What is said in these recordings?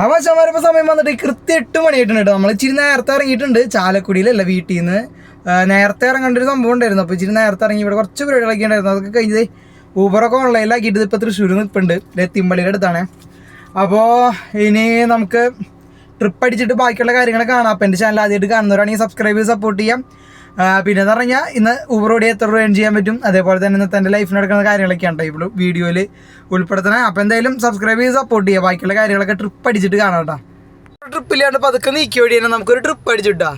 ആ വശമാരിപ്പോൾ സമയം വന്നിട്ട് കൃത്യം എട്ട് മണിയായിട്ടുണ്ട് കേട്ടോ. നമ്മൾ ഇച്ചിരി നേരത്തെ ഇറങ്ങിയിട്ടുണ്ട്. ചാലക്കുടിയിലല്ല വീട്ടിൽ നിന്ന്. നേരത്തെ ഇറങ്ങേണ്ട ഒരു സംഭവം ഉണ്ടായിരുന്നു. അപ്പോൾ ഇച്ചിരി നേരത്തെ ഇറങ്ങി ഇവിടെ കുറച്ച് പരിപാടികളൊക്കെ ഉണ്ടായിരുന്നു. അതൊക്കെ കഴിഞ്ഞത് ഊബറൊക്കെ ഓൺലൈനിലാക്കിയിട്ട് ഇപ്പോൾ തൃശ്ശൂർ നിൽപ്പുണ്ട് തിമ്പള്ളിയുടെ അടുത്താണ്. അപ്പോൾ ഇനി നമുക്ക് ട്രിപ്പ് അടിച്ചിട്ട് ബാക്കിയുള്ള കാര്യങ്ങൾ കാണാം. അപ്പോൾ എന്റെ ചാനൽ ആദ്യമായിട്ട് കാണുന്നവരാണെങ്കിൽ സബ്സ്ക്രൈബ് ചെയ്ത് സപ്പോർട്ട് ചെയ്യാം. പിന്നെ എന്ന് പറഞ്ഞാൽ ഇന്ന് ഊബർ ഓടി എത്ര രൂപ ഏൺ ചെയ്യാൻ പറ്റും? അതേപോലെ തന്നെ ഇന്ന് തന്റെ ലൈഫിൽ നടക്കുന്ന കാര്യങ്ങളൊക്കെയാണ് കേട്ടോ ഇവിടെ വീഡിയോയിൽ ഉൾപ്പെടുത്തണേ. അപ്പോൾ എന്തായാലും സബ്സ്ക്രൈബ് ചെയ്ത് സപ്പോർട്ട് ചെയ്യുക ബാക്കിയുള്ള കാര്യങ്ങളൊക്കെ ട്രിപ്പ് അടിച്ചിട്ട് കാണാം കേട്ടോ ട്രിപ്പില്ലാണ്ട് പതുക്കെ നീക്കി വഴി തന്നെ നമുക്കൊരു ട്രിപ്പ് അടിച്ചിട്ടാ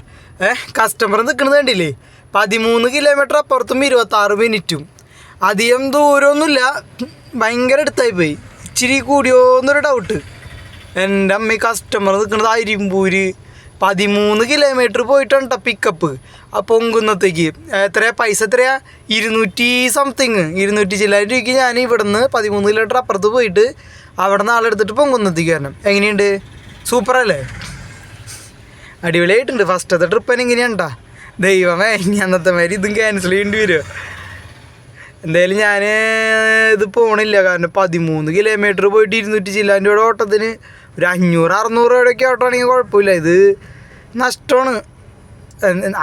ഏഹ് കസ്റ്റമർ നിൽക്കുന്നത് കണ്ടില്ലേ? പതിമൂന്ന് കിലോമീറ്റർ അപ്പുറത്തും ഇരുപത്തി ആറ് മിനിറ്റും അധികം ദൂരമൊന്നുമില്ല ഭയങ്കര അടുത്തായി പോയി. ഇച്ചിരി കൂടിയോന്നൊരു ഡൗട്ട് എന്റെ അമ്മ കസ്റ്റമർ നിൽക്കുന്നത് അരിമ്പൂര്. പതിമൂന്ന് കിലോമീറ്റർ പോയിട്ടാണ് കേട്ടോ പിക്കപ്പ് ആ പൊങ്കുന്നത്തേക്ക്. എത്രയാ? പൈസ എത്രയാ? ഇരുന്നൂറ്റി സംതിങ് ഇരുന്നൂറ്റി ചില്ലായിരം രൂപയ്ക്ക് ഞാൻ ഇവിടുന്ന് പതിമൂന്ന് കിലോമീറ്റർ അപ്പുറത്ത് പോയിട്ട് അവിടെ നിന്ന് ആളെടുത്തിട്ട് പൊങ്കുന്നത്തേക്ക് വരണം. എങ്ങനെയുണ്ട്? സൂപ്പർ അല്ലേ? അടിപൊളിയായിട്ടുണ്ട്. ഫസ്റ്റത്തെ ട്രിപ്പ് എങ്ങനെയാണ്ടാ ദൈവമേ ഇനി അന്നത്തെ മാതിരി ഇതും ക്യാൻസൽ ചെയ്യേണ്ടി വരുമോ എന്തായാലും ഞാൻ ഇത് പോണില്ല. കാരണം പതിമൂന്ന് കിലോമീറ്റർ പോയിട്ട് ഇരുന്നൂറ്റി ചില്ലാന്റെ ഓട്ടത്തിന് ഒരു അഞ്ഞൂറ് അറുന്നൂറ് രൂപയൊക്കെ ഓട്ടമാണെങ്കിൽ കുഴപ്പമില്ല. ഇത് നഷ്ടമാണ്.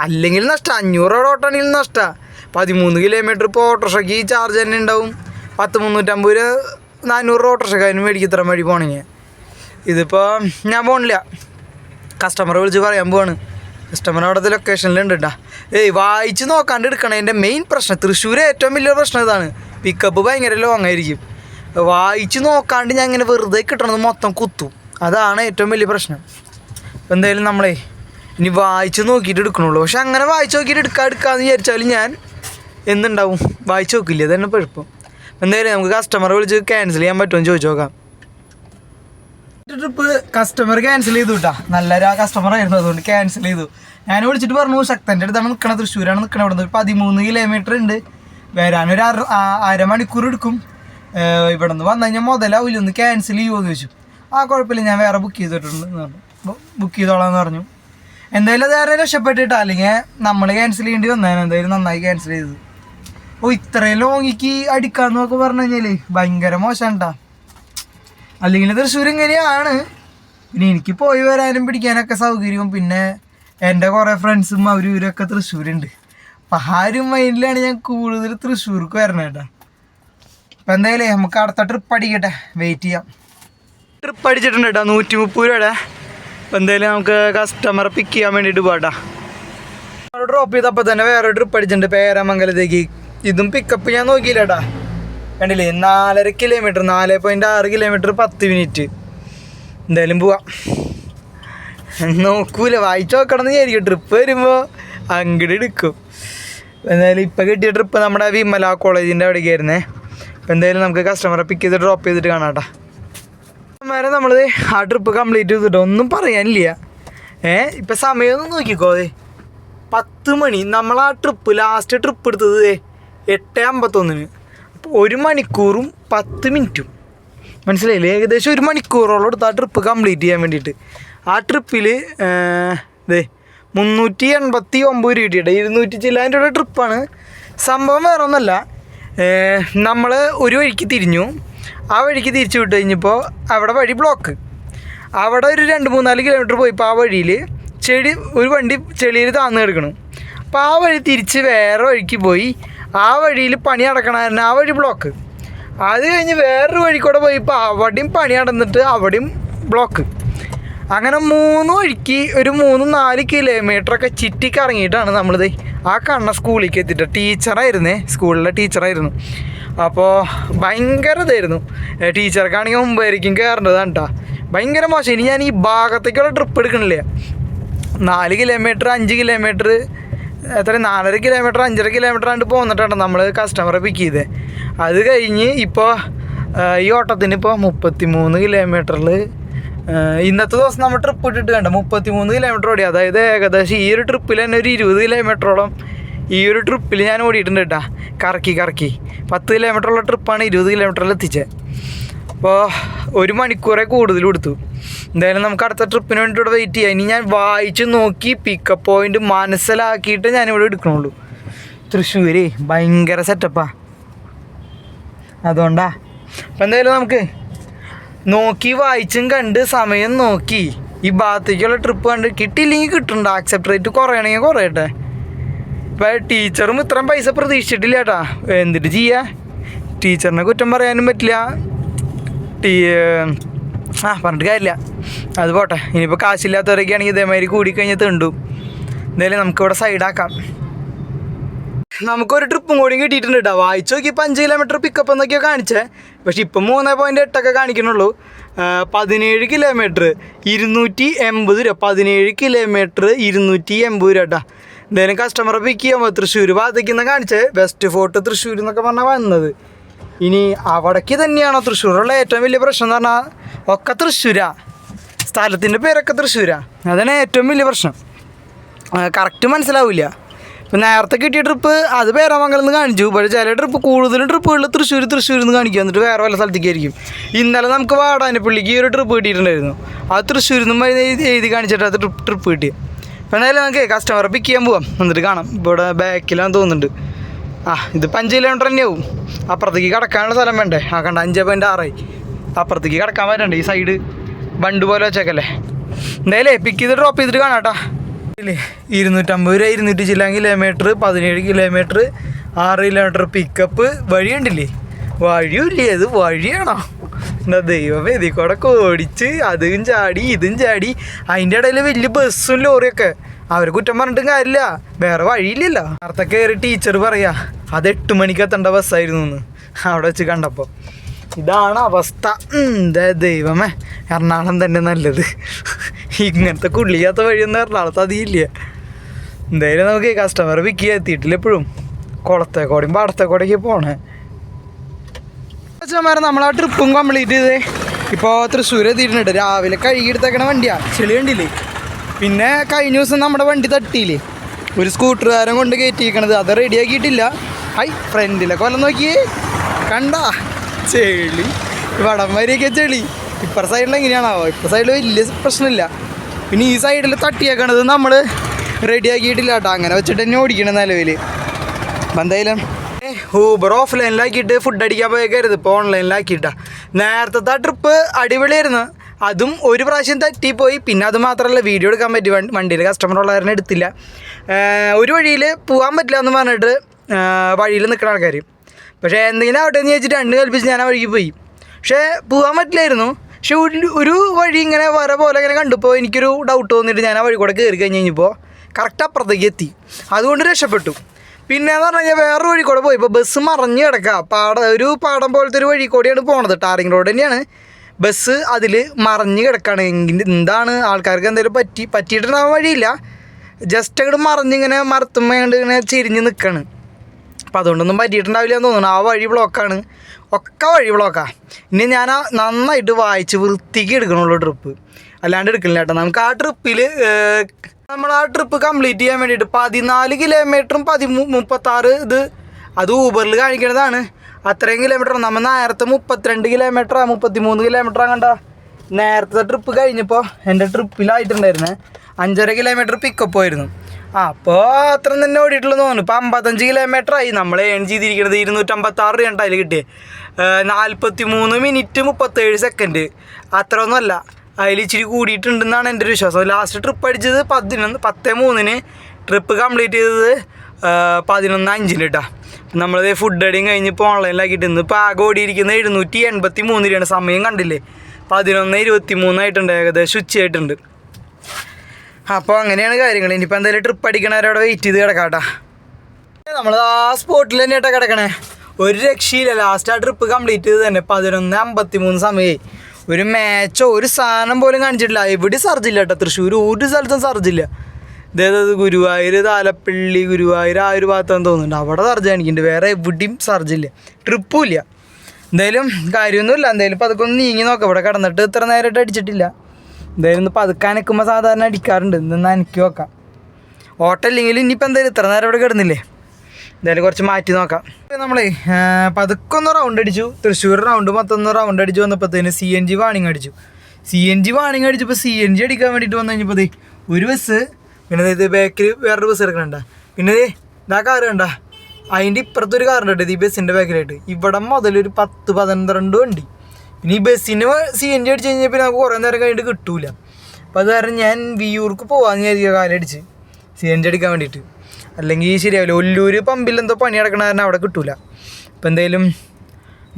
അല്ലെങ്കിൽ നഷ്ടം. അഞ്ഞൂറ് രൂപ ഓട്ടമാണെങ്കിൽ നഷ്ടമാണ് പതിമൂന്ന് കിലോമീറ്റർ ഇപ്പോൾ ഓട്ടോറിക്ഷയ്ക്ക് ചാർജ് തന്നെ ഉണ്ടാവും. പത്ത് മുന്നൂറ്റമ്പത് രൂപ നാനൂറ് ഓട്ടോറിക്ഷക്കാരന് മേടിക്കും ഇത്ര വഴി പോകണമെങ്കിൽ ഇതിപ്പോൾ ഞാൻ പോകണില്ല കസ്റ്റമറെ വിളിച്ച് പറയാൻ പോവാണ്. കസ്റ്റമർ അവിടുത്തെ ലൊക്കേഷനിലുണ്ട് കേട്ടാ ഏയ് വായിച്ച് നോക്കാണ്ട് എടുക്കണം എന്റെ മെയിൻ പ്രശ്നം. തൃശ്ശൂർ ഏറ്റവും വലിയ പ്രശ്നം ഇതാണ്. പിക്കപ്പ് ഭയങ്കര ലോങ് ആയിരിക്കും. വായിച്ച് നോക്കാണ്ട് ഞാൻ ഇങ്ങനെ വെറുതെ കിട്ടണത് മൊത്തം കുത്തും. അതാണ് ഏറ്റവും വലിയ പ്രശ്നം. എന്തായാലും നമ്മളേ ഇനി വായിച്ച് നോക്കിയിട്ട് എടുക്കണുള്ളൂ. പക്ഷെ അങ്ങനെ വായിച്ച് നോക്കിയിട്ട് എടുക്കാൻ എടുക്കാമെന്ന് വിചാരിച്ചാലും ഞാൻ എന്തുണ്ടാവും? വായിച്ച് നോക്കില്ല? അതന്നെ കുഴപ്പം എന്തായാലും നമുക്ക് കസ്റ്റമറെ വിളിച്ച് ക്യാൻസൽ ചെയ്യാൻ പറ്റുമോ എന്ന് ചോദിച്ചു നോക്കാം. ട്രിപ്പ് കസ്റ്റമർ ക്യാൻസൽ ചെയ്തു കേട്ടാ നല്ലൊരു ആ കസ്റ്റമർ ആയിരുന്നു അതുകൊണ്ട് ക്യാൻസൽ ചെയ്തു. ഞാൻ വിളിച്ചിട്ട് പറഞ്ഞു ശക്തന്റെ അടുത്താണ് നിൽക്കണത് തൃശ്ശൂരാണ് നിൽക്കണത് ഇവിടെ ഒരു പതിമൂന്ന് കിലോമീറ്റർ ഉണ്ട്. വരാനൊരു അര അരമണിക്കൂർ എടുക്കും. ഇവിടെ നിന്ന് വന്നു കഴിഞ്ഞാൽ മുതലാവില്ല ഒന്ന് ക്യാൻസൽ ചെയ്യുമോ എന്ന് ചോദിച്ചു. ആ കുഴപ്പമില്ല ഞാൻ വേറെ ബുക്ക് ചെയ്തിട്ടുണ്ട് എന്ന് ബുക്ക് ചെയ്തോളാന്ന് പറഞ്ഞു. എന്തായാലും അത് വേറെ രക്ഷപ്പെട്ടിട്ടാ. അല്ലെങ്കിൽ നമ്മൾ ക്യാൻസൽ ചെയ്യേണ്ടി വന്നേനെ. എന്തായാലും നന്നായി ക്യാൻസൽ ചെയ്തത് ഓ ഇത്രയും ലോങ്ങിക്ക് അടിക്കാന്നൊക്കെ പറഞ്ഞു കഴിഞ്ഞാൽ ഭയങ്കര മോശം കേട്ടാ അല്ലെങ്കിൽ തൃശ്ശൂർ ഇങ്ങനെയാണ്. പിന്നെ എനിക്ക് പോയി വരാനും പിടിക്കാനൊക്കെ സൗകര്യവും. പിന്നെ എന്റെ കുറേ ഫ്രണ്ട്സും അവരും ഇവരൊക്കെ തൃശ്ശൂരുണ്ട്. അപ്പം ആ ഒരു മൈൻഡിലാണ് ഞാൻ കൂടുതൽ തൃശ്ശൂർക്ക് വരണേ കേട്ടോ അപ്പം എന്തായാലും നമുക്ക് അടുത്ത ട്രിപ്പ് അടിക്കട്ടെ. വെയിറ്റ് ചെയ്യാം. ട്രിപ്പ് അടിച്ചിട്ടുണ്ട് കേട്ടോ നൂറ്റി മുപ്പത് രൂപയുടെ. അപ്പം എന്തായാലും നമുക്ക് കസ്റ്റമറെ പിക്ക് ചെയ്യാൻ വേണ്ടിയിട്ട് പോട്ടാ ഡ്രോപ്പ് ചെയ്തപ്പോൾ തന്നെ വേറെ ട്രിപ്പ് അടിച്ചിട്ടുണ്ട് പേരാമംഗലത്തേക്ക്. ഇതും പിക്കപ്പ് ഞാൻ നോക്കിയില്ല കേട്ടാ കണ്ടില്ലേ? നാലര കിലോമീറ്റർ നാല് പോയിന്റ് ആറ് കിലോമീറ്റർ പത്ത് മിനിറ്റ് എന്തായാലും പോവാം. നോക്കൂല വായിച്ചു നോക്കണം എന്ന് വിചാരിക്കും. ട്രിപ്പ് വരുമ്പോൾ അങ്ങോട്ട് എടുക്കും. എന്തായാലും ഇപ്പം കിട്ടിയ ട്രിപ്പ് നമ്മുടെ വിമല കോളേജിന്റെ അവിടേക്കായിരുന്നേ. അപ്പം എന്തായാലും നമുക്ക് കസ്റ്റമറെ പിക്ക് ചെയ്ത് ഡ്രോപ്പ് ചെയ്തിട്ട് കാണാം കേട്ടോ വരെ നമ്മൾ ആ ട്രിപ്പ് കംപ്ലീറ്റ് ചെയ്തിട്ട് ഒന്നും പറയാനില്ല. ഏ ഇപ്പം സമയമൊന്നും നോക്കിക്കോ അതെ പത്ത് മണി. നമ്മൾ ആ ട്രിപ്പ് ലാസ്റ്റ് ട്രിപ്പ് എടുത്തത് എട്ട് അമ്പത്തൊന്നിന്. അപ്പോൾ ഒരു മണിക്കൂറും പത്ത് മിനിറ്റും. മനസ്സിലായില്ലേ? ഏകദേശം ഒരു മണിക്കൂറോളം എടുത്ത് ആ ട്രിപ്പ് കംപ്ലീറ്റ് ചെയ്യാൻ വേണ്ടിയിട്ട്. ആ ട്രിപ്പിൽ ദേ മുന്നൂറ്റി എൺപത്തി ഒമ്പത് രൂപ കിട്ടിയിട്ട് ഇരുന്നൂറ്റി രൂപയുടെ ട്രിപ്പാണ് സംഭവം വേറെ ഒന്നല്ല നമ്മൾ ഒരു വഴിക്ക് തിരിഞ്ഞു. ആ വഴിക്ക് തിരിച്ചു വിട്ട് കഴിഞ്ഞപ്പോൾ അവിടെ വഴി ബ്ലോക്ക് അവിടെ ഒരു രണ്ട് മൂന്നാൽ കിലോമീറ്റർ പോയപ്പോൾ ആ വഴിയിൽ ചെടി ഒരു വണ്ടി ചെളിയിൽ താന്ന് കിടക്കണം. അപ്പോൾ ആ വഴി തിരിച്ച് വേറെ വഴിക്ക് പോയി. ആ വഴിയിൽ പണി നടക്കണമായിരുന്നു ആ വഴി ബ്ലോക്ക് അത് കഴിഞ്ഞ് വേറൊരു വഴി കൂടെ പോയപ്പോൾ അവിടെയും പണി നടന്നിട്ട് അവിടെയും ബ്ലോക്ക് അങ്ങനെ മൂന്ന് വഴിക്ക് ഒരു മൂന്ന് നാല് കിലോമീറ്ററൊക്കെ ചുറ്റിക്കറങ്ങിയിട്ടാണ് നമ്മളിത് ആ കണ്ണ സ്കൂളിലേക്ക് എത്തിയിട്ട്. ടീച്ചറായിരുന്നേ സ്കൂളിലെ ടീച്ചറായിരുന്നു. അപ്പോൾ ഭയങ്കര ഇതായിരുന്നു ടീച്ചർക്കാണെങ്കിൽ മുമ്പായിരിക്കും കയറേണ്ടതാണ് കേട്ടോ ഭയങ്കര മോശം. ഇനി ഞാൻ ഈ ഭാഗത്തേക്കുള്ള ട്രിപ്പ് എടുക്കണില്ല? നാല് കിലോമീറ്റർ അഞ്ച് കിലോമീറ്റർ എത്ര? നാലര കിലോമീറ്റർ അഞ്ചര കിലോമീറ്റർ ആണ്ട് പോന്നിട്ടാണ് നമ്മൾ കസ്റ്റമറെ പിക്ക് ചെയ്തത് അത് കഴിഞ്ഞ് ഇപ്പോൾ ഈ ഓട്ടത്തിന് ഇപ്പോൾ മുപ്പത്തി മൂന്ന് കിലോമീറ്ററിൽ ഇന്നത്തെ ദിവസം നമ്മൾ ട്രിപ്പ് ഇട്ടിട്ട് കണ്ട? മുപ്പത്തി മൂന്ന് കിലോമീറ്റർ ഓടി. അതായത് ഏകദേശം ഈ ഒരു ട്രിപ്പിൽ തന്നെ ഒരു ഇരുപത് കിലോമീറ്ററോളം ഈ ഒരു ട്രിപ്പിൽ ഞാൻ ഓടിയിട്ടുണ്ട് കേട്ടാ. കറക്കി കറക്കി. പത്ത് കിലോമീറ്ററുള്ള ട്രിപ്പാണ് ഇരുപത് കിലോമീറ്ററിൽ എത്തിച്ചത്. അപ്പോൾ ഒരു മണിക്കൂറെ കൂടുതൽ കൊടുത്തു. എന്തായാലും നമുക്ക് അടുത്ത ട്രിപ്പിന് വേണ്ടിയിട്ട് ഇവിടെ വെയിറ്റ് ചെയ്യാം. ഇനി ഞാൻ വായിച്ച് നോക്കി പിക്കപ്പ് പോയിന്റ് മനസ്സിലാക്കിയിട്ട് ഞാനിവിടെ എടുക്കണുള്ളൂ. തൃശ്ശൂര് ഭയങ്കര സെറ്റപ്പാ അതുകൊണ്ടാ. അപ്പം എന്തായാലും നമുക്ക് നോക്കി വായിച്ചും കണ്ട് സമയം നോക്കി. ഈ ഭാഗത്തേക്കുള്ള ട്രിപ്പ് കണ്ട് കിട്ടിയില്ലെങ്കിൽ കിട്ടുന്നുണ്ട് ആക്സെപ്റ്റ് റേറ്റ് കുറയണമെങ്കിൽ കുറയട്ടെ. ഇപ്പം ടീച്ചറും ഇത്രയും പൈസ പ്രതീക്ഷിച്ചിട്ടില്ല ചേട്ടാ എന്തിട്ട് ചെയ്യാ? ടീച്ചറിനെ കുറ്റം പറയാനും പറ്റില്ല. ടീ ആ പറഞ്ഞിട്ട് കാര്യമില്ല അത് പോട്ടെ. ഇനിയിപ്പോൾ കാശില്ലാത്തവരൊക്കെ ആണെങ്കിൽ ഇതേമാതിരി കൂടിക്കഴിഞ്ഞാൽ തെണ്ടും. എന്തായാലും നമുക്കിവിടെ സൈഡാക്കാം നമുക്കൊരു ട്രിപ്പും കൂടി കിട്ടിയിട്ടുണ്ട് കേട്ടോ വായിച്ചു നോക്കി ഇപ്പം അഞ്ച് കിലോമീറ്റർ പിക്കപ്പ് എന്നൊക്കെയോ കാണിച്ചേ. പക്ഷേ ഇപ്പം മൂന്ന് പോയിന്റ് എട്ടൊക്കെ കാണിക്കണുള്ളൂ പതിനേഴ് കിലോമീറ്റർ ഇരുന്നൂറ്റി എൺപത് രൂപ. പതിനേഴ് കിലോമീറ്റർ ഇരുന്നൂറ്റി എൺപത് രൂപ കേട്ടോ എന്തായാലും കസ്റ്റമറെ പിക്ക് ചെയ്യുമ്പോൾ തൃശ്ശൂർ ഭാഗത്തേക്ക് നിന്ന് കാണിച്ച്. വെസ്റ്റ് ഫോർട്ട് തൃശ്ശൂർ എന്നൊക്കെ പറഞ്ഞാൽ വന്നത്. ഇനി അവിടേക്ക് തന്നെയാണോ തൃശ്ശൂരുള്ള ഏറ്റവും വലിയ പ്രശ്നം എന്ന് പറഞ്ഞാൽ ഒക്കെ തൃശ്ശൂരാ. സ്ഥലത്തിന്റെ പേരൊക്കെ തൃശ്ശൂരാ. അതാണ് ഏറ്റവും വലിയ പ്രശ്നം. കറക്റ്റ് മനസ്സിലാവില്ല ഇപ്പം നേരത്തെ കിട്ടിയ ട്രിപ്പ് അത് പേരാമംഗലം നിന്ന് കാണിച്ചു. പക്ഷേ ചില ട്രിപ്പ് കൂടുതലും ട്രിപ്പുകളിൽ തൃശ്ശൂർ തൃശ്ശൂർ നിന്ന് കാണിക്കും. എന്നിട്ട് വേറെ വല്ല സ്ഥലത്തേക്കായിരിക്കും ഇന്നലെ നമുക്ക് വാടാനപ്പള്ളിക്ക് ഈ ഒരു ട്രിപ്പ് കിട്ടിയിട്ടുണ്ടായിരുന്നു. അത് തൃശ്ശൂരിൽ നിന്നും എഴുതി കാണിച്ചിട്ട് അത് ട്രിപ്പ് ട്രിപ്പ് കിട്ടി എന്തായാലും നമുക്ക് കസ്റ്റമറെ പിക്ക് ചെയ്യാൻ പോവാം. എന്നിട്ട് കാണാം. ഇവിടെ ബാക്കിലാന്ന് തോന്നുന്നുണ്ട്. ആ ഇതിപ്പോൾ അഞ്ച് കിലോമീറ്റർ തന്നെയാവും അപ്പുറത്തേക്ക് കിടക്കാനുള്ള സ്ഥലം വേണ്ടേ? ആ കണ്ട അഞ്ച് പോയിന്റ് ആറായി അപ്പുറത്തേക്ക് കിടക്കാൻ പറ്റണ്ട ഈ സൈഡ് ബണ്ട് പോലെ വെച്ചേക്കല്ലേ. എന്തായാലേ പിക്ക് ചെയ്ത് ഡ്രോപ്പ് ചെയ്തിട്ട് കാണാം കേട്ടോ ഇരുന്നൂറ്റമ്പത് രൂപ ഇരുന്നൂറ്റി ചില്ലാൻ കിലോമീറ്റർ പതിനേഴ് കിലോമീറ്റർ ആറ് കിലോമീറ്റർ പിക്കപ്പ് വഴിയുണ്ടില്ലേ? വഴിയും ഇല്ലേ അത് വഴിയാണോ? എന്താ ദൈവമേ ഇതിൽ കൂടെ ഓടിച്ച് അതും ചാടി ഇതും ചാടി. അതിന്റെ ഇടയിൽ വലിയ ബസ്സും ലോറിയൊക്കെ. അവരെ കുറ്റം പറഞ്ഞിട്ടും കാര്യമില്ല. വേറെ വഴിയില്ലല്ലോ. നേരത്തെ കയറി ടീച്ചർ പറയാ അത് എട്ട് മണിക്ക് എത്തേണ്ട ബസ്സായിരുന്നു എന്ന് അവിടെ വെച്ച് കണ്ടപ്പോൾ ഇതാണ് അവസ്ഥ. എന്താ ദൈവമേ എറണാകുളം തന്നെ നല്ലത്. ഇങ്ങനത്തെ കുള്ളിയാത്ത വഴിയൊന്നും എറണാകുളത്ത് അതില്ല എന്തായാലും നമുക്ക് കസ്റ്റമർ ചെയ്യാൻ എത്തിയിട്ടില്ല എപ്പോഴും. കുളത്തേക്കോടെയും പാടത്തേക്കോടേക്ക് പോണേ. അച്ഛന്മാരെ നമ്മൾ ആ ട്രിപ്പും കംപ്ലീറ്റ് ചെയ്തേ. ഇപ്പോൾ തൃശ്ശൂർ എത്തിയിട്ടുണ്ട്. രാവിലെ കഴുകിയെടുത്തേക്കണ വണ്ടിയാ. ചെളി കണ്ടില്ലേ? പിന്നെ കഴിഞ്ഞ ദിവസം നമ്മുടെ വണ്ടി തട്ടിയില്ലേ? ഒരു സ്കൂട്ടറുകാരൻ കൊണ്ട് കയറ്റിയിരിക്കണത് അത് റെഡിയാക്കിയിട്ടില്ല ഐ ഫ്രണ്ടിലെ കൊല്ലം നോക്കിയേ. കണ്ടാ? ചെളി. വടം ചെളി. ഇപ്പുറ സൈഡിൽ എങ്ങനെയാണാവോ? ഇപ്പുറ സൈഡിൽ വലിയ പ്രശ്നമില്ല. പിന്നെ ഈ സൈഡിൽ തട്ടിയേക്കണത് നമ്മൾ റെഡിയാക്കിയിട്ടില്ല കേട്ടോ. അങ്ങനെ വെച്ചിട്ട് തന്നെ ഓടിക്കണം നിലവിൽ അപ്പം എന്തായാലും ഊബർ ഓഫ്ലൈനിലാക്കിയിട്ട് ഫുഡ് അടിക്കാൻ പോയേക്കരുത്. ഇപ്പോൾ ഓൺലൈനിലാക്കിയിട്ടാ നേരത്തെ ട്രിപ്പ് അടിപൊളിയായിരുന്നു. അതും ഒരു പ്രാവശ്യം തട്ടിപ്പോയി. പിന്നെ അത് മാത്രമല്ല വീഡിയോ എടുക്കാൻ പറ്റി. വണ്ടി- വണ്ടിയിൽ കസ്റ്റമർ ഉള്ള കാരണം എടുത്തില്ല ഒരു വഴിയിൽ പോകാൻ പറ്റില്ല എന്ന് പറഞ്ഞിട്ട് വഴിയിൽ നിൽക്കുന്ന ആൾക്കാർ പക്ഷേ എന്തെങ്കിലും ആവട്ടെ എന്ന് ചോദിച്ചിട്ട് രണ്ട് കൽപ്പിച്ച് ഞാൻ ആ വഴിക്ക് പോയി. പക്ഷേ പോകാൻ പറ്റില്ലായിരുന്നു. പക്ഷെ ഒരു ഒരു വഴി ഇങ്ങനെ വര പോലെ ഇങ്ങനെ കണ്ടപ്പോൾ എനിക്കൊരു ഡൗട്ട് തോന്നിയിട്ട് ഞാൻ ആ വഴി കൂടെ കയറി കഴിഞ്ഞ് കഴിഞ്ഞപ്പോൾ കറക്റ്റ് അപ്പുറത്തേക്ക് എത്തി. അതുകൊണ്ട് രക്ഷപ്പെട്ടു. പിന്നെ എന്ന് പറഞ്ഞു കഴിഞ്ഞാൽ വേറൊരു വഴി കൂടെ പോയി. ഇപ്പോൾ ബസ് മറിഞ്ഞ് കിടക്കുക പാട ഒരു പാടം പോലത്തെ ഒരു വഴി കൂടിയാണ് പോണത്. ടാറിങ് റോഡ് തന്നെയാണ്. ബസ് അതിൽ മറിഞ്ഞ് കിടക്കുകയാണ് എങ്കിൽ എന്താണ് ആൾക്കാർക്ക് എന്തെങ്കിലും പറ്റി? പറ്റിയിട്ടുണ്ടാവാൻ വഴിയില്ല. ജസ്റ്റ് അങ്ങോട്ട് മറിഞ്ഞിങ്ങനെ മരത്തുമ്മ ഇങ്ങനെ ചിരിഞ്ഞ് നിൽക്കുകയാണ് അപ്പം അതുകൊണ്ടൊന്നും പറ്റിയിട്ടുണ്ടാവില്ല എന്ന് തോന്നുന്നു. ആ വഴി ബ്ലോക്കാണ് ഒക്കെ വഴി ബ്ലോക്കാ ഇനി ഞാൻ ആ നന്നായിട്ട് വായിച്ച് വൃത്തിക്ക് എടുക്കണുള്ളൂ ട്രിപ്പ് അല്ലാണ്ട് എടുക്കണില്ല കേട്ടോ. നമുക്ക് ആ ട്രിപ്പിൽ നമ്മൾ ആ ട്രിപ്പ് കംപ്ലീറ്റ് ചെയ്യാൻ വേണ്ടിയിട്ട് പതിനാല് കിലോമീറ്ററും പതിമൂ മുപ്പത്താറ് ഇത് അത് ഊബറിൽ കാണിക്കുന്നതാണ് അത്രയും കിലോമീറ്റർ നമ്മൾ നേരത്തെ മുപ്പത്തിരണ്ട് കിലോമീറ്ററാണ് മുപ്പത്തിമൂന്ന് കിലോമീറ്ററാണ് കണ്ട. നേരത്തെ ട്രിപ്പ് കഴിഞ്ഞപ്പോൾ എന്റെ ട്രിപ്പിലായിട്ടുണ്ടായിരുന്നേ അഞ്ചര കിലോമീറ്റർ പിക്കപ്പ് ആയിരുന്നു. അപ്പോൾ അത്ര തന്നെ ഓടിയിട്ടുള്ള തോന്നുന്നു. ഇപ്പോൾ അമ്പത്തഞ്ച് കിലോമീറ്റർ ആയി. നമ്മൾ ഏൺ ചെയ്തിരിക്കുന്നത് ഇരുന്നൂറ്റമ്പത്താറ് രൂപ അതിൽ കിട്ടിയേ. നാൽപ്പത്തി മൂന്ന് മിനിറ്റ് മുപ്പത്തേഴ് സെക്കൻഡ് അത്ര ഒന്നുമല്ല അതിൽ ഇച്ചിരി കൂടിയിട്ടുണ്ടെന്നാണ് എന്റെ ഒരു വിശ്വാസം. ലാസ്റ്റ് ട്രിപ്പ് അടിച്ചത് പതിനൊന്ന് പത്ത് മൂന്നിന് ട്രിപ്പ് കംപ്ലീറ്റ് ചെയ്തത് പതിനൊന്ന് അഞ്ചിന് കേട്ടോ നമ്മളത് ഫുഡ് അടിയും കഴിഞ്ഞ് ഇപ്പോൾ ഓൺലൈനിലാക്കിയിട്ട് ഇന്ന് ഇപ്പോൾ ആകെ ഓടിയിരിക്കുന്നത് എഴുന്നൂറ്റി എൺപത്തി മൂന്ന് രൂപയാണ് സമയം കണ്ടില്ലേ? പതിനൊന്ന് ഇരുപത്തി മൂന്നായിട്ടുണ്ട് ഏകദേശം ഉച്ചയായിട്ടുണ്ട്. അപ്പോൾ അങ്ങനെയാണ് കാര്യങ്ങൾ ഇനിയിപ്പോൾ എന്തായാലും ട്രിപ്പ് അടിക്കണവരവിടെ വെയിറ്റ് ചെയ്ത് കിടക്കാട്ടാ നമ്മൾ ആ സ്പോട്ടിൽ തന്നെ കേട്ടോ കിടക്കണേ. ഒരു രക്ഷയില്ല. ലാസ്റ്റ് ആ ട്രിപ്പ് കംപ്ലീറ്റ് ചെയ്ത് തന്നെ പതിനൊന്ന് അമ്പത്തി മൂന്ന് സമയമായി ഒരു മാച്ചോ ഒരു സാധനം പോലും കാണിച്ചിട്ടില്ല. എവിടെ സർജില്ല കേട്ടോ. തൃശ്ശൂർ ഒരു സ്ഥലത്തും സർജില്ല. ഇതേത് ഗുരുവായൂർ താലപ്പള്ളി ഗുരുവായൂർ ആ ഒരു ഭാഗത്താന്ന് തോന്നുന്നുണ്ട്. അവിടെ സർജ് കാണിക്കുന്നുണ്ട്. വേറെ എവിടെയും സർജില്ല. ട്രിപ്പും ഇല്ല. എന്തായാലും കാര്യമൊന്നുമില്ല. എന്തായാലും ഇപ്പം അതൊക്കെ ഒന്ന് നീങ്ങി നോക്കാം. ഇവിടെ കിടന്നിട്ട് ഇത്ര നേരമായിട്ട് അടിച്ചിട്ടില്ല. എന്തായാലും ഇപ്പം പതുക്കെ അനക്കുമ്പോൾ സാധാരണ അടിക്കാറുണ്ട്. ഇന്ന് അനക്കി നോക്കാം. ഓട്ടം ഇല്ലെങ്കിൽ ഇനിയിപ്പോൾ എന്തായാലും ഇത്ര നേരം ഇവിടെ കിടന്നില്ലേ? എന്തായാലും കുറച്ച് മാറ്റി നോക്കാം. ഇപ്പം പതുക്കൊന്ന് റൗണ്ട് അടിച്ചു. തൃശ്ശൂർ റൗണ്ട് മൊത്തം ഒന്ന് റൗണ്ട് അടിച്ചു. വന്നപ്പോഴത്തേന് സി എൻ ജി വാണിംഗ് അടിച്ചു. സി എൻ ജി വാണിംഗ് അടിച്ചപ്പോൾ സി എൻ ജി അടിക്കാൻ വേണ്ടിയിട്ട് വന്നു കഴിഞ്ഞപ്പോൾ ഒരു ബസ് പിന്നെ ഇത് ബാക്കിൽ വേറൊരു ബസ് എടുക്കണണ്ട. പിന്നെ ഇതാ കാറ് കണ്ട? അതിന്റെ ഇപ്പുറത്തൊരു കാറുണ്ട് കേട്ടോ ഈ ബസ്സിന്റെ ബാക്കിലായിട്ട് ഇവിടെ മുതൽ ഒരു പത്ത് പന്ത്രണ്ട് വണ്ടി. പിന്നെ ഈ ബസ്സിന് സി എൻ ജി അടിച്ച് കഴിഞ്ഞാൽ പിന്നെ നമുക്ക് കുറേ നേരം കഴിഞ്ഞിട്ട് കിട്ടൂല. അപ്പോൾ അത് കാരണം ഞാൻ വിയൂർക്ക് പോകാമെന്ന് വിചാരിക്കുക കാലടിച്ച് സി എൻ ജി അടിക്കാൻ വേണ്ടിയിട്ട്. അല്ലെങ്കിൽ ശരിയാവില്ല. ഒല്ലൂർ പമ്പിൽ എന്തോ പണി നടക്കണ കാരണം അവിടെ കിട്ടൂല. അപ്പം എന്തായാലും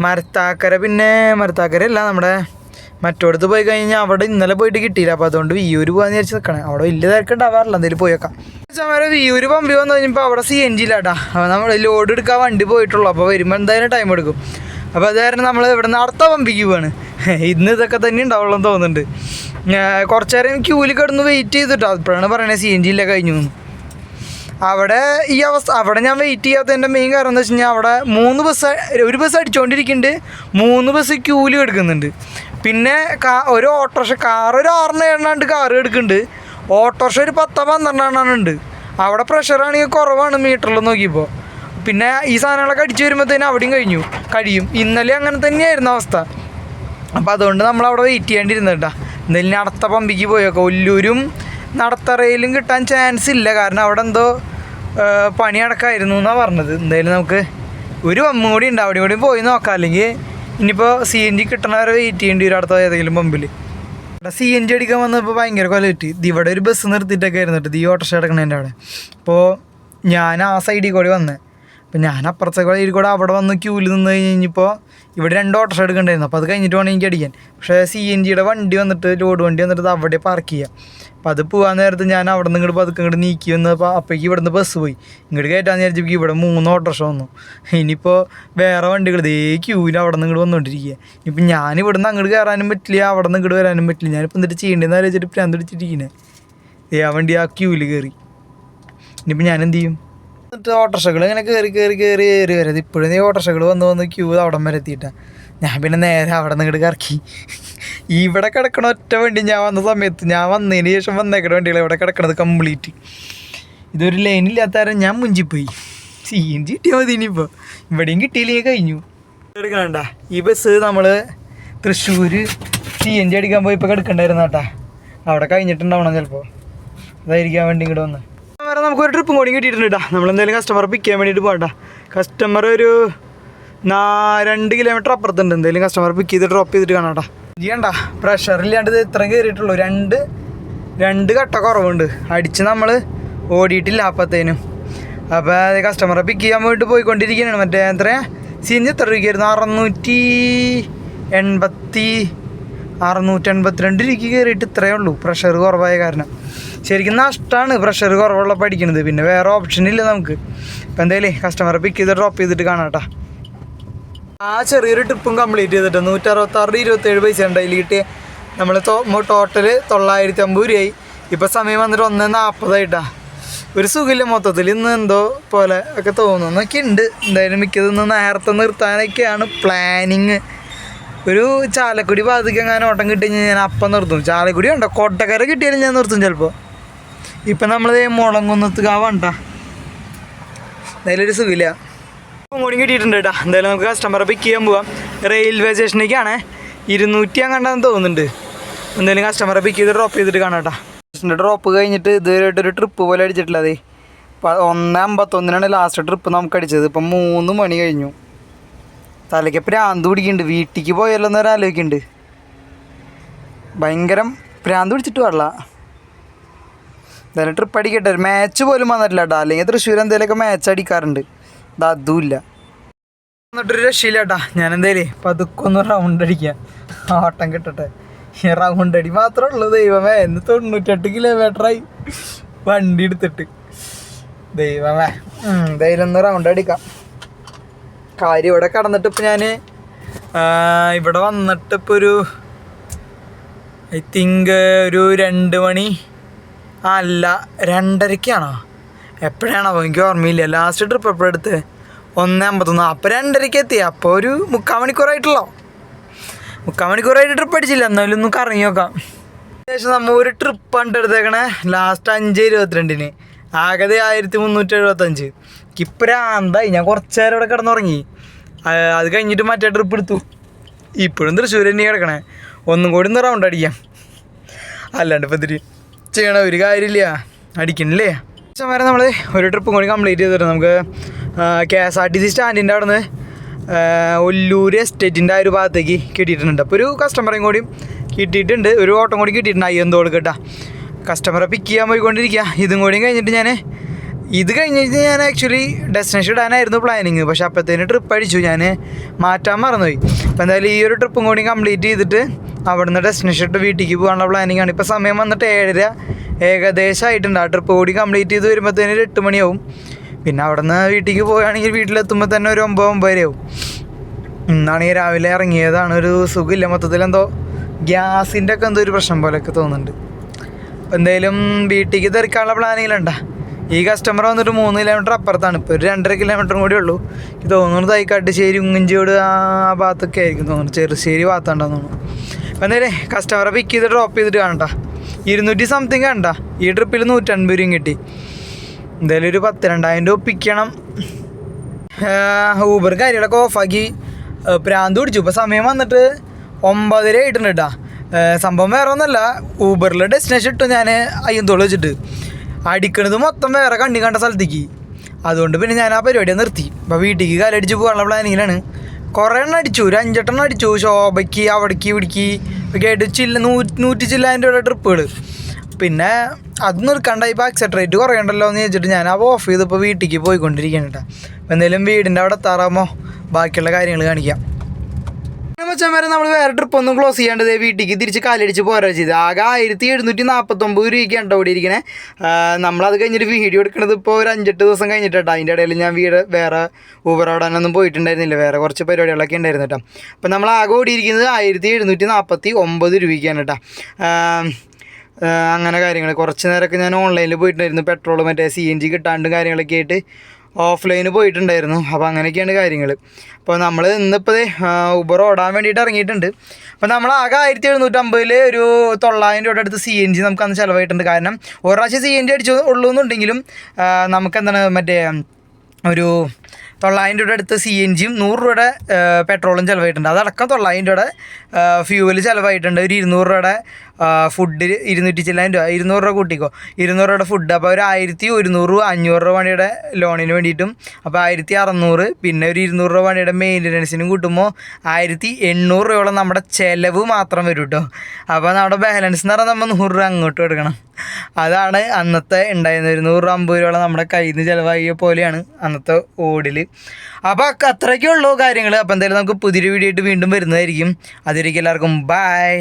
മരത്താക്കര പിന്നെ മരത്താക്കര അല്ല നമ്മുടെ മറ്റോടത്ത് പോയി കഴിഞ്ഞാൽ അവിടെ ഇന്നലെ പോയിട്ട് കിട്ടിയില്ല. അപ്പോൾ അതുകൊണ്ട് വിയൂര് പോകാന്ന് വിചാരിച്ച് നിൽക്കണേ അവിടെ വലിയ തിരക്കുണ്ടാവാറില്ല എന്തെങ്കിലും പോയേക്കാം സമയം വിയൂര് പമ്പി വന്നു കഴിഞ്ഞപ്പോൾ അവിടെ സി എൻ ജിയിലാട്ടാ അപ്പോൾ നമ്മൾ ലോഡ് എടുക്കാൻ വണ്ടി പോയിട്ടുള്ളൂ. അപ്പോൾ വരുമ്പോൾ എന്തായാലും ടൈം എടുക്കും. അപ്പോൾ അത് കാരണം നമ്മൾ ഇവിടെ നിന്ന് അടുത്ത പമ്പിക്ക് പോവാണ്. ഇന്ന് ഇതൊക്കെ തന്നെ ഉണ്ടാവുള്ളൂ തോന്നുന്നുണ്ട്. കുറച്ചു നേരം ക്യൂവിൽ കിടന്ന് വെയിറ്റ് ചെയ്തിട്ടോ. അപ്പോഴാണ് പറയണത് സി എൻ ജിയില്ല കഴിഞ്ഞു അവിടെ ഈ അവസ്ഥ അവിടെ ഞാൻ വെയിറ്റ് ചെയ്യാത്തതിന്റെ മെയിൻ കാരണം എന്ന് വെച്ച് കഴിഞ്ഞാൽ അവിടെ മൂന്ന് ബസ് ഒരു ബസ് അടിച്ചുകൊണ്ടിരിക്കുന്നുണ്ട് മൂന്ന് ബസ് ക്യൂലി എടുക്കുന്നുണ്ട്. പിന്നെ കാ ഒരു ഓട്ടോറിക്ഷ കാർ ഒരു ആറിന് എണ്ണാണ്ട് കാർ എടുക്കുന്നുണ്ട്. ഓട്ടോറിക്ഷ ഒരു പത്തോ പന്ത്രണ്ടെണ്ണം ഉണ്ട്. അവിടെ പ്രഷറാണെങ്കിൽ കുറവാണ് മീറ്ററിൽ നോക്കിയപ്പോൾ പിന്നെ ഈ സാധനങ്ങളൊക്കെ അടിച്ചു വരുമ്പോഴത്തേനും അവിടെയും കഴിഞ്ഞു. കഴിയും. ഇന്നലെ അങ്ങനെ തന്നെയായിരുന്നു അവസ്ഥ. അപ്പോൾ അതുകൊണ്ട് നമ്മൾ അവിടെ വെയിറ്റ് ചെയ്യേണ്ടിരുന്നു കേട്ടോ എന്തായാലും നടത്ത പമ്പിക്ക് പോയൊക്കെ. ഒല്ലൂരും നടത്തറയിലും കിട്ടാൻ ചാൻസ് ഇല്ല. കാരണം അവിടെ എന്തോ പണി അടക്കായിരുന്നു എന്നാണ് പറഞ്ഞത്. എന്തായാലും നമുക്ക് ഒരു പമ്പും കൂടി ഉണ്ട്. അവിടെ കൂടി പോയി നോക്കാം. അല്ലെങ്കിൽ ഇനിയിപ്പോൾ സി എൻ ജി കിട്ടണ വരെ വെയിറ്റ് ചെയ്യേണ്ടി വരും അടുത്ത ഏതെങ്കിലും പമ്പിൽ. ഇവിടെ സി എൻ ജി അടിക്കാൻ വന്നപ്പോൾ ഭയങ്കര കൊല കിട്ടി. ഇവിടെ ഒരു ബസ് നിർത്തിയിട്ടൊക്കെ ആയിരുന്നു കേട്ടോ. ഈ ഓട്ടോറിക്ഷ എന്റെ അവിടെ. അപ്പോൾ ഞാൻ ആ സൈഡിൽ കൂടി വന്നേ. അപ്പോൾ ഞാൻ അപ്പുറത്തെ കൂടെ കൂടെ അവിടെ വന്ന് ക്യൂവിൽ നിന്ന് കഴിഞ്ഞപ്പോൾ ഇവിടെ രണ്ട് ഓട്ടോറിക്ഷ എടുക്കണ്ടായിരുന്നു. അപ്പോൾ അത് കഴിഞ്ഞിട്ട് വേണം എനിക്ക് അടിക്കാൻ. പക്ഷേ സി എൻ ജിയുടെ വണ്ടി വന്നിട്ട് ലോഡ് വണ്ടി വന്നിട്ട് അവിടെ പാർക്ക് ചെയ്യാം. അപ്പോൾ അത് പോകാൻ നേരത്ത് ഞാൻ അവിടെ നിന്ന് ഇങ്ങോട്ട് പതുക്കെ ഇങ്ങോട്ട് നീക്കി വന്ന് അപ്പോൾ അപ്പോഴേക്ക് ഇവിടെ നിന്ന് ബസ് പോയി. ഇങ്ങോട്ട് കയറ്റാന്ന് വിചാരിച്ചപ്പോൾ ഇവിടെ മൂന്ന് ഓട്ടോറിക്ഷ വന്നു. ഇനിയിപ്പോൾ വേറെ വണ്ടികൾ ദേ ക്യൂവിൽ അവിടെ നിന്ന് ഇങ്ങോട്ട് വന്നുകൊണ്ടിരിക്കുക ഇനിയിപ്പോൾ ഞാൻ ഇവിടെ നിന്ന് അങ്ങോട്ട് കയറാനും പറ്റില്ല അവിടെ നിന്ന് ഇങ്ങോട്ട് വരാനും പറ്റില്ല. ഞാനിപ്പോൾ എന്നിട്ട് ചെയ്യേണ്ടതെന്ന് ആലോചിച്ചിട്ട് പ്രാന്ത് പിടിച്ചിട്ടിരിക്കണേ ഏ ആ വണ്ടി ആ ക്യൂവിൽ കയറി ഇനിയിപ്പോൾ ഞാൻ എന്ത് ചെയ്യും? എന്നിട്ട് ഓട്ടോറിക്ഷകൾ ഇങ്ങനെ കയറി കയറി കയറി കയറി വരാം ഇപ്പോഴും ഈ ഓട്ടോറിക്ഷകൾ വന്ന് വന്ന് ക്യൂ അവിടം വരെ എത്തിയിട്ടാണ് ഞാൻ പിന്നെ നേരെ അവിടെ നിന്ന് ഇങ്ങോട്ട് കറക്കി. ഇവിടെ കിടക്കണ ഒറ്റ വണ്ടി ഞാൻ വന്ന സമയത്ത് ഞാൻ വന്നതിന് ശേഷം വന്നേക്കണ വണ്ടികൾ ഇവിടെ കിടക്കണത് കംപ്ലീറ്റ് ഇതൊരു ലൈനില്ലാത്ത കാരണം ഞാൻ മുഞ്ചിപ്പോയി. സി എൻ ജി കിട്ടിയാൽ മതി ഇനിയിപ്പോൾ ഇവിടെയും കിട്ടിയില്ലേ കഴിഞ്ഞു. എടുക്കണണ്ട? ഈ ബസ് നമ്മൾ തൃശ്ശൂർ സി എൻ ജി അടിക്കാൻ പോയി ഇപ്പോൾ കിടക്കണ്ടായിരുന്നു കേട്ടാ അവിടെ കഴിഞ്ഞിട്ടുണ്ടാവണം ചിലപ്പോൾ അതായിരിക്കാൻ വേണ്ടി ഇങ്ങോട്ട് വന്ന്. നമുക്കൊരു ട്രിപ്പും കൂടി കിട്ടിയിട്ടുണ്ട് കേട്ടോ നമ്മളെന്തായാലും കസ്റ്റമർ പിക്ക് ചെയ്യാൻ വേണ്ടിയിട്ട് പോകണ്ട കസ്റ്റമർ ഒരു നാ രണ്ട് കിലോമീറ്റർ അപ്പുറത്തുണ്ട്. എന്തായാലും കസ്റ്റമർ പിക്ക് ചെയ്ത് ഡ്രോപ്പ് ചെയ്തിട്ട് കാണാം കേട്ടോ പ്രഷർ ഇല്ലാണ്ട് ഇത് ഇത്രയും കയറിയിട്ടുള്ളൂ രണ്ട് രണ്ട് കട്ട കുറവുണ്ട്. അടിച്ച് നമ്മൾ ഓടിയിട്ടില്ല അപ്പത്തേനും. അപ്പോൾ കസ്റ്റമറെ പിക്ക് ചെയ്യാൻ വേണ്ടിയിട്ട് പോയിക്കൊണ്ടിരിക്കുകയാണ് മറ്റേ എത്രയാണ് സിഞ്ച് എത്ര രൂപയ്ക്കായിരുന്നു? അറുന്നൂറ്റി എൺപത്തി അറുന്നൂറ്റി എൺപത്തിരണ്ട് രൂപയ്ക്ക് കയറിയിട്ട് ഇത്രയേ ഉള്ളൂ. പ്രഷർ കുറവായ കാരണം. ശരിക്കും നഷ്ടമാണ് പ്രഷർ കുറവുള്ള പഠിക്കുന്നത് പിന്നെ വേറെ ഓപ്ഷൻ ഇല്ല നമുക്ക്. ഇപ്പം എന്തായാലും കസ്റ്റമറെ പിക്ക് ചെയ്ത് ഡ്രോപ്പ് ചെയ്തിട്ട് കാണാം കേട്ടോ ആ ചെറിയൊരു ട്രിപ്പും കംപ്ലീറ്റ് ചെയ്തിട്ട് നൂറ്റി അറുപത്താറ് ഇരുപത്തേഴ് പൈസ ഉണ്ട് അതിൽ കിട്ടിയ നമ്മൾ ടോട്ടൽ തൊള്ളായിരത്തി അമ്പത് രൂപയായി. ഇപ്പം സമയം വന്നിട്ട് ഒന്ന് നാൽപ്പതായിട്ടാ ഒരു സുഖമില്ല മൊത്തത്തിൽ. ഇന്ന് എന്തോ പോലെ ഒക്കെ തോന്നുന്നൊക്കെ ഉണ്ട്. എന്തായാലും മിക്കതൊന്ന് നേരത്തെ നിർത്താനൊക്കെയാണ് പ്ലാനിങ് ഒരു ചാലക്കുടി ഭാഗത്തേക്ക് അങ്ങനെ ഓട്ടം കിട്ടി കഴിഞ്ഞാൽ ഞാൻ അപ്പം നിർത്തും. ചാലക്കുടി ഉണ്ടോ കൊട്ടക്കര കിട്ടിയാലും ഞാൻ നിർത്തും ചിലപ്പോൾ ഇപ്പം നമ്മൾ മുളങ്കുന്നത്ത് കാവണ്ട. എന്തായാലും ഒരു സുഖമില്ല. ഇപ്പം കൂടി കിട്ടിയിട്ടുണ്ട് കേട്ടോ. എന്തായാലും നമുക്ക് കസ്റ്റമറെ പിക്ക് ചെയ്യാൻ പോവാം. റെയിൽവേ സ്റ്റേഷനിലേക്കാണ് ഇരുന്നൂറ്റി അങ്ങാണ്ടാന്ന് തോന്നുന്നുണ്ട്. എന്തായാലും കസ്റ്റമറെ പിക്ക് ചെയ്ത് ഡ്രോപ്പ് ചെയ്തിട്ട് കാണാം കേട്ടോ. ഡ്രോപ്പ് കഴിഞ്ഞിട്ട് ഇതുവരെയായിട്ട് ഒരു ട്രിപ്പ് പോലെ അടിച്ചിട്ടില്ല അതേ ഒന്ന് അമ്പത്തൊന്നിനാണ് ലാസ്റ്റ് ട്രിപ്പ് നമുക്ക് അടിച്ചത്. ഇപ്പം മൂന്ന് മണി കഴിഞ്ഞു. തലയ്ക്ക് പ്രാന്ത് പിടിക്കുന്നുണ്ട്. വീട്ടിലേക്ക് പോയല്ലോ എന്നൊരു ആലോചിക്കുന്നുണ്ട്. ഭയങ്കരം പ്രാന്ത് പിടിച്ചിട്ട് പാടില്ല. എന്തായാലും ട്രിപ്പ് അടിക്കട്ടെ. ഒരു മാച്ച് പോലും വന്നിട്ടില്ല കേട്ടോ അല്ലെങ്കിൽ തൃശ്ശൂർ എന്തെങ്കിലുമൊക്കെ മാച്ച് അടിക്കാറുണ്ട്. ഇത് അതുമില്ല എന്നിട്ടൊരു രക്ഷയില്ല കേട്ടാ ഞാൻ എന്തായാലും പതുക്കൊന്ന് റൗണ്ട് അടിക്കാം. ഓട്ടം കിട്ടട്ടെ. ഈ റൗണ്ട് അടി മാത്രമേ ഉള്ളൂ ദൈവമേ. എന്ന് തൊണ്ണൂറ്റെട്ട് കിലോമീറ്ററായി വണ്ടി എടുത്തിട്ട്. ദൈവമേ. എന്തായാലും ഒന്ന് റൗണ്ട് അടിക്കാം. കാര്യം ഇവിടെ കടന്നിട്ട് ഇപ്പം ഞാൻ ഇവിടെ വന്നിട്ട് ഇപ്പോൾ ഒരു ഐ തിങ്ക് ഒരു രണ്ട് മണി ആ അല്ല രണ്ടരയ്ക്കാണോ എപ്പോഴാണോ എനിക്ക് ഓർമ്മയില്ല. ലാസ്റ്റ് ട്രിപ്പ് എപ്പോഴെടുത്ത് ഒന്ന് അമ്പത്തൊന്ന്. അപ്പോൾ രണ്ടരയ്ക്ക് എത്തി. അപ്പോൾ ഒരു മുക്കാൽ മണിക്കൂറായിട്ടുള്ളോ? മുക്കാൽ മണിക്കൂറായിട്ട് ട്രിപ്പ് അടിച്ചില്ല. എന്നാലും ഒന്ന് കറങ്ങി നോക്കാം. ഏകദേശം നമ്മൾ ഒരു ട്രിപ്പ് കണ്ടെടുത്തേക്കണേ. ലാസ്റ്റ് അഞ്ച് ഇരുപത്തിരണ്ടിന്. ആകെ ആയിരത്തി മുന്നൂറ്റി എഴുപത്തഞ്ച്. കിപ്പരാന്തായി ഞാൻ കുറച്ച് നേരം ഇവിടെ കിടന്നുറങ്ങി. അത് കഴിഞ്ഞിട്ട് മറ്റേ ട്രിപ്പ് എടുത്തു. ഇപ്പോഴും തൃശ്ശൂർ തന്നെ കിടക്കണേ. ഒന്നും കൂടി ഒന്ന് റൗണ്ട് അടിക്കാം. അല്ലാണ്ട് ഇപ്പം ഇതിരി ചെയ്യണ ഒരു കാര്യമില്ല. അടിക്കണില്ലേ? ശേഷം വരെ നമ്മൾ ഒരു ട്രിപ്പും കൂടി കംപ്ലീറ്റ് ചെയ്തിട്ട് നമുക്ക് K S R T C സ്റ്റാൻഡിന്റെ അവിടെ നിന്ന് ഒല്ലൂർ എസ്റ്റേറ്റിന്റെ ആ ഒരു ഭാഗത്തേക്ക് കിട്ടിയിട്ടുണ്ട്. അപ്പോൾ ഒരു കസ്റ്റമറേയും കൂടി കിട്ടിയിട്ടുണ്ട്. ഒരു ഓട്ടം കൂടി കിട്ടിയിട്ടുണ്ട്. അയ്യന്തോട് കേട്ടാ. കസ്റ്റമറെ പിക്ക് ചെയ്യാൻ പോയിക്കൊണ്ടിരിക്കുക ഇതും കൂടി കഴിഞ്ഞിട്ട് ഞാൻ ഇത് കഴിഞ്ഞ് കഴിഞ്ഞാൽ ഞാൻ ആക്ച്വലി ഡെസ്റ്റിനേഷൻ ഇടാനായിരുന്നു പ്ലാനിങ് പക്ഷെ അപ്പോഴത്തേന് ട്രിപ്പ് അടിച്ചു. ഞാൻ മാറ്റാൻ മറന്നുപോയി. അപ്പോൾ എന്തായാലും ഈ ഒരു ട്രിപ്പും കൂടി കംപ്ലീറ്റ് ചെയ്തിട്ട് അവിടുന്ന് ഡെസ്റ്റിനേഷൻ ഇട്ട് വീട്ടിലേക്ക് പോകാനുള്ള പ്ലാനിങ് ആണ്. ഇപ്പോൾ സമയം വന്നിട്ട് ഏഴര. ഏകദേശം ആയിട്ടുണ്ട് ആ ട്രിപ്പ് കൂടി കംപ്ലീറ്റ് ചെയ്ത് വരുമ്പോഴത്തേന് ഒരു എട്ട് മണിയാവും. പിന്നെ അവിടുന്ന് വീട്ടിലേക്ക് പോവുകയാണെങ്കിൽ വീട്ടിലെത്തുമ്പോൾ തന്നെ ഒരു ഒമ്പത് ഒമ്പതരയാവും ഇന്നാണെങ്കിൽ രാവിലെ ഇറങ്ങിയതാണ്. ഒരു സുഖമില്ല. മൊത്തത്തിൽ എന്തോ ഗ്യാസിന്റെ ഒക്കെ എന്തോ ഒരു പ്രശ്നം പോലെയൊക്കെ തോന്നുന്നുണ്ട്. അപ്പോൾ എന്തായാലും വീട്ടിലേക്ക് തിരക്കാനുള്ള പ്ലാനിങ്ങിലുണ്ടാ ഈ കസ്റ്റമർ വന്നിട്ട് മൂന്ന് കിലോമീറ്റർ അപ്പുറത്താണ്. ഇപ്പോൾ ഒരു രണ്ടര കിലോമീറ്റർ കൂടി ഉള്ളൂ. എനിക്ക് തോന്നുന്നു തൈക്കാട്ടുശ്ശേരി ഉങ്ങഞ്ചോട് ആ ഭാഗത്തൊക്കെ ആയിരിക്കും തോന്നുന്നു. ചെറുശ്ശേരി ഭാഗത്തുണ്ടെന്ന് തോന്നുന്നു. എന്തായാലും കസ്റ്റമറെ പിക്ക് ചെയ്ത് ഡ്രോപ്പ് ചെയ്തിട്ട് കാണണ്ട ഇരുന്നൂറ്റി സംതിങ് കണ്ട. ഈ ട്രിപ്പിൽ നൂറ്റൻപത് രൂപയും കിട്ടി. എന്തായാലും ഒരു പത്ത് രണ്ടായിരം രൂപ ഒപ്പിക്കണം. ഊബർ കാര്യങ്ങളൊക്കെ ഓഫാക്കി പ്രാന്ത് പിടിച്ചു. ഇപ്പോൾ സമയം വന്നിട്ട് ഒമ്പതര ആയിട്ടുണ്ട് കേട്ടാ സംഭവം വേറെ ഒന്നല്ല ഊബറിൽ ഡെസ്റ്റിനേഷൻ ഇട്ടു ഞാൻ അയ്യന്തോൾ വെച്ചിട്ട്. അടിക്കണത് മൊത്തം വേറെ കണ്ണി കണ്ട സ്ഥലത്തേക്ക്. അതുകൊണ്ട് പിന്നെ ഞാൻ ആ പരിപാടി നിർത്തി. അപ്പോൾ വീട്ടിലേക്ക് കാലടിച്ച് പോകാനുള്ള പ്ലാനിങ്ങിലാണ്. കുറേ എണ്ണം അടിച്ചു. ഒരു അഞ്ചെട്ടെണ്ണം അടിച്ചു. ശോഭയ്ക്ക് അവിടേക്ക് ഇവിടേക്ക് ഒക്കെ ആയിട്ട് ചില്ല നൂറ്റി നൂറ്റി ചില്ലാന്റെ ഇവിടെ ട്രിപ്പുകൾ പിന്നെ അത് നിർക്കണ്ട ഇപ്പോൾ അക്സെപ്റ്റ് റേറ്റ് കുറയണ്ടല്ലോ എന്ന് ചോദിച്ചിട്ട് ഞാൻ അപ്പോൾ ഓഫ് ചെയ്ത് ഇപ്പോൾ വീട്ടിലേക്ക് പോയിക്കൊണ്ടിരിക്കുകയാണ് കേട്ടോ എന്തായാലും വീടിന്റെ അവിടെ എത്താറാകുമ്പോൾ ബാക്കിയുള്ള കാര്യങ്ങൾ കാണിക്കാം. മച്ചാൻ വരെ നമ്മൾ വേറെ ട്രിപ്പ് ഒന്നും ക്ലോസ് ചെയ്യാണ്ട് വീട്ടിലേക്ക് തിരിച്ച് കാലടിച്ച് പോരാ ചെയ്ത്. ആകെ ആയിരത്തി എഴുന്നൂറ്റി നാൽപ്പത്തൊമ്പത് രൂപയ്ക്കാണ് ഇവിടെ ഇരിക്കണേ. നമ്മളത് കഴിഞ്ഞിട്ട് വീഡിയോ എടുക്കുന്നത് ഇപ്പോൾ ഒരു അഞ്ചെട്ട് ദിവസം കഴിഞ്ഞിട്ടാണ് അതിന്റെ ഇടയിൽ ഞാൻ വീട് വേറെ ഊബർ ഓടാനൊന്നും പോയിട്ടുണ്ടായിരുന്നില്ല. വേറെ കുറച്ച് പരിപാടികളൊക്കെ ഉണ്ടായിരുന്നു കേട്ടോ. അപ്പം നമ്മൾ ആകെ ഓടിയിരിക്കുന്നത് ആയിരത്തി എഴുന്നൂറ്റി നാൽപ്പത്തി ഒമ്പത് രൂപയ്ക്കാണ് കേട്ടോ. അങ്ങനെ കാര്യങ്ങൾ കുറച്ച് നേരമൊക്കെ ഞാൻ ഓൺലൈനിൽ പോയിട്ടുണ്ടായിരുന്നു. പെട്രോൾ മറ്റേ സി എൻ ജി കിട്ടാണ്ടും കാര്യങ്ങളൊക്കെ ആയിട്ട്. ഓഫ്ലൈന് പോയിട്ടുണ്ടായിരുന്നു. അപ്പോൾ അങ്ങനെയൊക്കെയാണ് കാര്യങ്ങൾ അപ്പോൾ നമ്മൾ ഇന്നിപ്പോൾ ഊബർ ഓടാൻ വേണ്ടിയിട്ട് ഇറങ്ങിയിട്ടുണ്ട്. അപ്പോൾ നമ്മൾ ആകെ ആയിരത്തി എഴുന്നൂറ്റമ്പതിൽ ഒരു തൊള്ളായിരം രൂപയുടെ അടുത്ത് സി എൻ ജി നമുക്ക് അന്ന് ചിലവായിട്ടുണ്ട്. കാരണം ഒരു പ്രാവശ്യം സി എൻ ജി അടിച്ചു ഉള്ളൂ എന്നുണ്ടെങ്കിലും നമുക്ക് എന്താണ് മറ്റേ ഒരു തൊള്ളായിരം രൂപയുടെ അടുത്ത് സി എൻ ജിയും നൂറ് രൂപയുടെ പെട്രോളും ചിലവായിട്ടുണ്ട്. അതടക്കം തൊള്ളായിരം രൂപയുടെ ഫ്യൂവൽ ചിലവായിട്ടുണ്ട്. ഒരു ഇരുന്നൂറ് രൂപയുടെ ഫുഡ് ഇരുന്നൂറ്റി ചില്ലായിരം രൂപ. ഇരുന്നൂറ് രൂപ കൂട്ടിക്കോ. ഇരുന്നൂറ് രൂപയുടെ ഫുഡ് അപ്പോൾ ഒരു ആയിരത്തി ഒരുന്നൂറ് രൂപ അഞ്ഞൂറ് രൂപ വണ്ടിയുടെ ലോണിന് വേണ്ടിയിട്ടും അപ്പോൾ ആയിരത്തി അറുന്നൂറ് പിന്നെ ഒരു ഇരുന്നൂറ് രൂപ വണ്ടിയുടെ മെയിന്റനൻസിനും കൂട്ടുമ്പോൾ ആയിരത്തി എണ്ണൂറ് രൂപയോളം നമ്മുടെ ചിലവ് മാത്രം വരും കേട്ടോ അപ്പോൾ നമ്മുടെ ബാലൻസ് എന്ന് പറഞ്ഞാൽ നമ്മൾ നൂറ് രൂപ അങ്ങോട്ട് എടുക്കണം. അതാണ് അന്നത്തെ ഉണ്ടായിരുന്നത് ഒരു നൂറ് അമ്പത് രൂപയോളം നമ്മുടെ കയ്യിൽ നിന്ന് ചിലവായ പോലെയാണ് അന്നത്തെ ഓടിൽ അപ്പോൾ അത്രയ്ക്കേ ഉള്ളൂ കാര്യങ്ങൾ അപ്പോൾ എന്തായാലും നമുക്ക് പുതിയൊരു വീഡിയോ ആയിട്ട് വീണ്ടും വരുന്നതായിരിക്കും. അതിലേക്ക് എല്ലാവർക്കും ബൈ